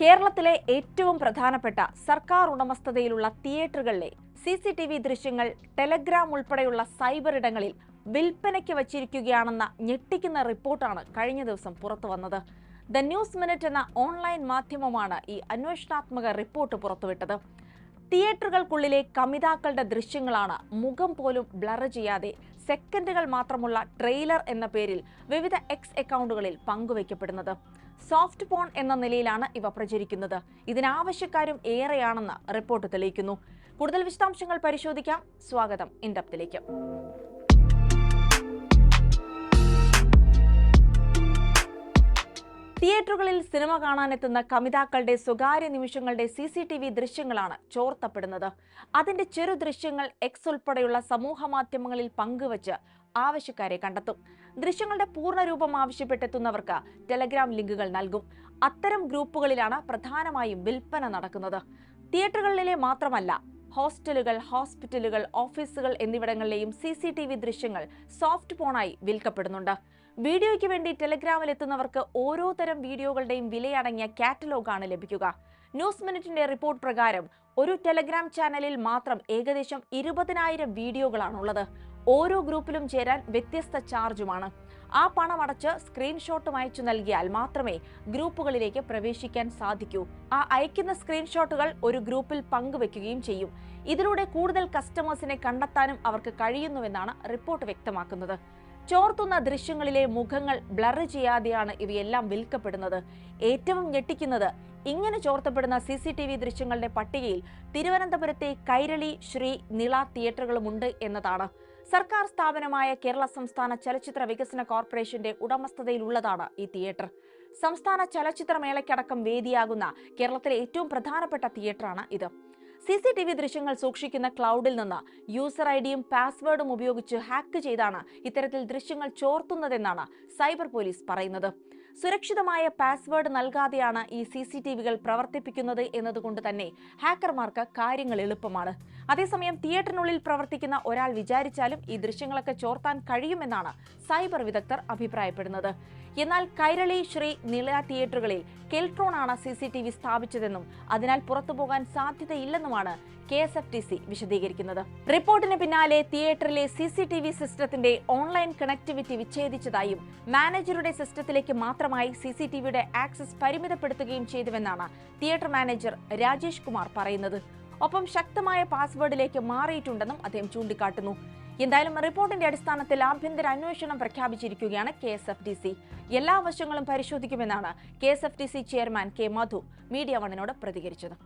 കേരളത്തിലെ ഏറ്റവും പ്രധാനപ്പെട്ട സർക്കാർ ഉടമസ്ഥതയിലുള്ള തിയേറ്ററുകളിലെ സി സി ടി വി ദൃശ്യങ്ങൾ ടെലഗ്രാം ഉൾപ്പെടെയുള്ള സൈബർ ഇടങ്ങളിൽ വിൽപ്പനയ്ക്ക് വച്ചിരിക്കുകയാണെന്ന ഞെട്ടിക്കുന്ന റിപ്പോർട്ടാണ് കഴിഞ്ഞ ദിവസം പുറത്തു വന്നത്. ദ ന്യൂസ് മിനിറ്റ് എന്ന ഓൺലൈൻ മാധ്യമമാണ് ഈ അന്വേഷണാത്മക റിപ്പോർട്ട് പുറത്തുവിട്ടത്. തിയേറ്ററുകൾക്കുള്ളിലെ കമിതാക്കളുടെ ദൃശ്യങ്ങളാണ് മുഖം പോലും ബ്ലർ ചെയ്യാതെ സെക്കൻഡുകൾ മാത്രമുള്ള ട്രെയിലർ എന്ന പേരിൽ വിവിധ എക്സ് അക്കൗണ്ടുകളിൽ പങ്കുവയ്ക്കപ്പെടുന്നത്. സോഫ്റ്റ് പോൺ എന്ന നിലയിലാണ് ഇവ പ്രചരിക്കുന്നത്. ഇതിനാവശ്യക്കാരും ഏറെയാണെന്ന് റിപ്പോർട്ട് തെളിയിക്കുന്നു. കൂടുതൽ വിശദാംശങ്ങൾ പരിശോധിക്കാം. സ്വാഗതം. ഇൻഡപ്തിലേക്ക്. തിയേറ്ററുകളിൽ സിനിമ കാണാനെത്തുന്ന കമിതാക്കളുടെ സ്വകാര്യ നിമിഷങ്ങളുടെ സി സി ടി വി ദൃശ്യങ്ങളാണ് ചോർത്തപ്പെടുന്നത്. അതിന്റെ ചെറു ദൃശ്യങ്ങൾ എക്സ് ഉൾപ്പെടെയുള്ള സമൂഹ മാധ്യമങ്ങളിൽ പങ്കുവച്ച് ആവശ്യക്കാരെ കണ്ടെത്തും. ദൃശ്യങ്ങളുടെ പൂർണരൂപം ആവശ്യപ്പെട്ടെത്തുന്നവർക്ക് ടെലഗ്രാം ലിങ്കുകൾ നൽകും. അത്തരം ഗ്രൂപ്പുകളിലാണ് പ്രധാനമായും വിൽപ്പന നടക്കുന്നത്. തിയേറ്ററുകളിലെ മാത്രമല്ല ഹോസ്റ്റലുകൾ ഹോസ്പിറ്റലുകൾ ഓഫീസുകൾ എന്നിവിടങ്ങളിലെയും സി ദൃശ്യങ്ങൾ സോഫ്റ്റ് ഫോണായി വിൽക്കപ്പെടുന്നുണ്ട്. വീഡിയോയ്ക്ക് വേണ്ടി ടെലഗ്രാമിൽ എത്തുന്നവർക്ക് ഓരോ തരം വീഡിയോകളുടെയും വിലയടങ്ങിയ കാറ്റലോഗാണ് ലഭിക്കുക. ന്യൂസ് മിനിറ്റിന്റെ റിപ്പോർട്ട് പ്രകാരം ഒരു ടെലഗ്രാം ചാനലിൽ മാത്രം ഏകദേശം ഇരുപതിനായിരം വീഡിയോകളാണുള്ളത്. ഓരോ ഗ്രൂപ്പിലും ചേരാൻ വ്യത്യസ്ത ചാർജുമാണ്. ആ പണമടച്ച് സ്ക്രീൻഷോട്ടും അയച്ചു നൽകിയാൽ മാത്രമേ ഗ്രൂപ്പുകളിലേക്ക് പ്രവേശിക്കാൻ സാധിക്കൂ. ആ അയക്കുന്ന സ്ക്രീൻഷോട്ടുകൾ ഒരു ഗ്രൂപ്പിൽ പങ്കുവെക്കുകയും ചെയ്യും. ഇതിലൂടെ കൂടുതൽ കസ്റ്റമേഴ്സിനെ കണ്ടെത്താനും അവർക്ക് കഴിയുന്നുവെന്നാണ് റിപ്പോർട്ട് വ്യക്തമാക്കുന്നത്. ചോർത്തുന്ന ദൃശ്യങ്ങളിലെ മുഖങ്ങൾ ബ്ലർ ചെയ്യാതെയാണ് ഇവയെല്ലാം വിൽക്കപ്പെടുന്നത്. ഏറ്റവും ഞെട്ടിക്കുന്നത് ഇങ്ങനെ ചോർത്തപ്പെടുന്ന സി സി ടി വി ദൃശ്യങ്ങളുടെ പട്ടികയിൽ തിരുവനന്തപുരത്തെ കൈരളി ശ്രീ നിള തിയേറ്ററുകളുമുണ്ട് എന്നതാണ്. സർക്കാർ സ്ഥാപനമായ കേരള സംസ്ഥാന ചലച്ചിത്ര വികസന കോർപ്പറേഷന്റെ ഉടമസ്ഥതയിലുള്ളതാണ് ഈ തിയേറ്റർ. സംസ്ഥാന ചലച്ചിത്രമേളയ്ക്കടക്കം വേദിയാകുന്ന കേരളത്തിലെ ഏറ്റവും പ്രധാനപ്പെട്ട തിയേറ്ററാണ് ഇത്. സി സി ടി വി ദൃശ്യങ്ങൾ സൂക്ഷിക്കുന്ന ക്ലൗഡിൽ നിന്ന് യൂസർ ഐ ഡിയും പാസ്വേഡും ഉപയോഗിച്ച് ഹാക്ക് ചെയ്താണ് ഇത്തരത്തിൽ ദൃശ്യങ്ങൾ ചോർത്തുന്നതെന്നാണ് സൈബർ പോലീസ് പറയുന്നത്. സുരക്ഷിതമായ പാസ്വേഡ് നൽകാതെയാണ് ഈ സി സി ടി വികൾ പ്രവർത്തിപ്പിക്കുന്നത് എന്നതുകൊണ്ട് തന്നെ ഹാക്കർമാർക്ക് കാര്യങ്ങൾ എളുപ്പമാണ്. അതേസമയം തിയേറ്ററിനുള്ളിൽ പ്രവർത്തിക്കുന്ന ഒരാൾ വിചാരിച്ചാലും ഈ ദൃശ്യങ്ങളൊക്കെ ചോർത്താൻ കഴിയുമെന്നാണ് സൈബർ വിദഗ്ധർ അഭിപ്രായപ്പെടുന്നത്. എന്നാൽ കൈരളി ശ്രീ നില തിയേറ്ററുകളിൽ കെൽട്രോൺ ആണ് സി സി ടി വി സ്ഥാപിച്ചതെന്നും അതിനാൽ പുറത്തുപോകാൻ സാധ്യതയില്ലെന്നുമാണ് K S F T C വിശദീകരിക്കുന്നത്. റിപ്പോർട്ടിന് പിന്നാലെ തിയേറ്ററിലെ സി സി ടി വി സിസ്റ്റത്തിന്റെ ഓൺലൈൻ കണക്ടിവിറ്റി വിച്ഛേദിച്ചതായും മാനേജറുടെ സിസ്റ്റത്തിലേക്ക് മാത്രമായി സി സി ടി വിയുടെ ആക്സസ് പരിമിതപ്പെടുത്തുകയും ചെയ്തുവെന്നാണ് തിയേറ്റർ മാനേജർ രാജേഷ് കുമാർ പറയുന്നത്. ഒപ്പം ശക്തമായ പാസ്വേഡിലേക്ക് മാറിയിട്ടുണ്ടെന്നും അദ്ദേഹം ചൂണ്ടിക്കാട്ടുന്നു. എന്തായാലും റിപ്പോർട്ടിന്റെ അടിസ്ഥാനത്തിൽ ആഭ്യന്തര അന്വേഷണം പ്രഖ്യാപിച്ചിരിക്കുകയാണ് K S F T C. എല്ലാ വശങ്ങളും പരിശോധിക്കുമെന്നാണ് K S F T C chairman K Madhu media വണിനോട് പ്രതികരിച്ചത്.